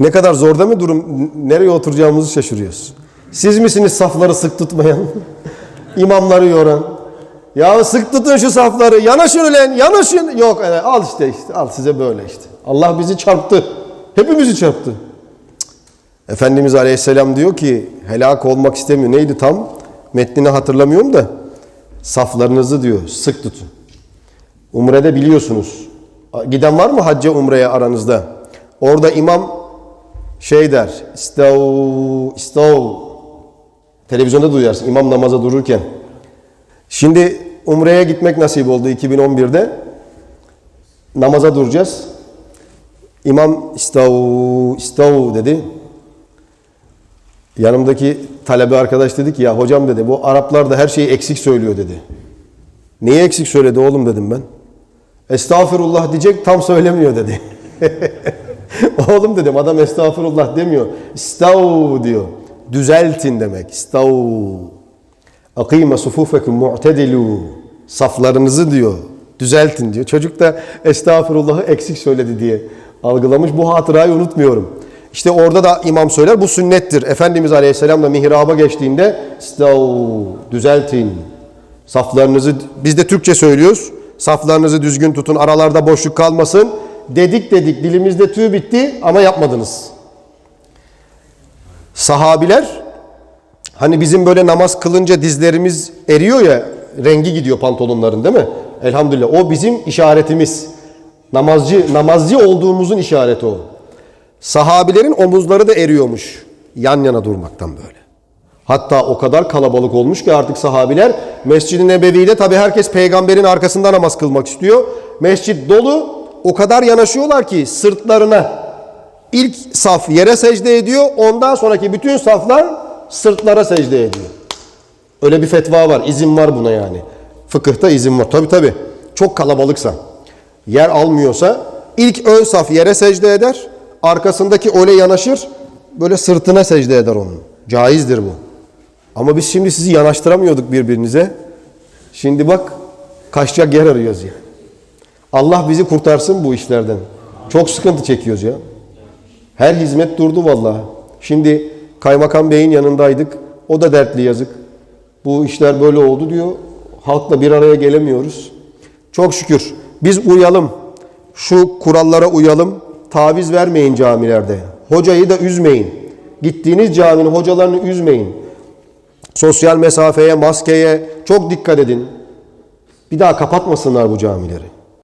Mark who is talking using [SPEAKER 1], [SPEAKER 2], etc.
[SPEAKER 1] Ne kadar zorda mı durum? Nereye oturacağımızı şaşırıyoruz. Siz misiniz safları sık tutmayan? İmamları yoran. Ya sık tutun şu safları. Yanaşın ulan yanaşın. Yok yani al işte işte al size böyle işte. Allah bizi çarptı. Hepimizi çarptı. Efendimiz Aleyhisselam diyor ki helak olmak istemiyor. Neydi tam? Metnini hatırlamıyorum da. Saflarınızı diyor sık tutun. Umre'de biliyorsunuz. Giden var mı hacca umreye aranızda? Orada imam şey der. İstav, istav. Televizyonda duyarsın imam namaza dururken. Şimdi umreye gitmek nasip oldu 2011'de. Namaza duracağız. İmam istav, istav dedi. Yanımdaki talebe arkadaş dedi ki ya hocam dedi bu Araplar da her şeyi eksik söylüyor dedi. Neyi eksik söyledi oğlum dedim ben. Estağfirullah diyecek tam söylemiyor dedi. oğlum dedim adam estağfirullah demiyor. İstav diyor. Düzeltin demek. İstav. Akime sufufekum mu'tedilu. Saflarınızı diyor. Düzeltin diyor. Çocuk da estağfirullah'ı eksik söyledi diye algılamış. Bu hatırayı unutmuyorum. İşte orada da imam söyler bu sünnettir. Efendimiz Aleyhisselam da mihraba geçtiğinde istav düzeltin. Saflarınızı biz de Türkçe söylüyoruz. Saflarınızı düzgün tutun. Aralarda boşluk kalmasın. Dedik dedik dilimizde tüy bitti ama yapmadınız. Sahabiler hani bizim böyle namaz kılınca dizlerimiz eriyor ya rengi gidiyor pantolonların değil mi? Elhamdülillah o bizim işaretimiz. Namazcı namazcı olduğumuzun işareti o. Sahabilerin omuzları da eriyormuş yan yana durmaktan böyle. Hatta o kadar kalabalık olmuş ki artık sahabiler Mescid-i Nebevi'de tabi herkes peygamberin arkasında namaz kılmak istiyor. Mescit dolu o kadar yanaşıyorlar ki sırtlarına ilk saf yere secde ediyor ondan sonraki bütün saflar sırtlara secde ediyor. Öyle bir fetva var izin var buna yani. Fıkıhta izin var tabi tabi çok kalabalıksa yer almıyorsa ilk ön saf yere secde eder arkasındaki öyle yanaşır böyle sırtına secde eder onun. Caizdir bu. Ama biz şimdi sizi yanaştıramıyorduk birbirinize. Şimdi bak kaçacak yer arıyoruz ya. Allah bizi kurtarsın bu işlerden. Çok sıkıntı çekiyoruz ya. Her hizmet durdu vallahi. Şimdi kaymakam beyin yanındaydık. O da dertli yazık. Bu işler böyle oldu diyor. Halkla bir araya gelemiyoruz. Çok şükür biz uyalım. Şu kurallara uyalım. Taviz vermeyin camilerde. Hocayı da üzmeyin. Gittiğiniz caminin hocalarını üzmeyin. Sosyal mesafeye, maskeye çok dikkat edin. Bir daha kapatmasınlar bu camileri.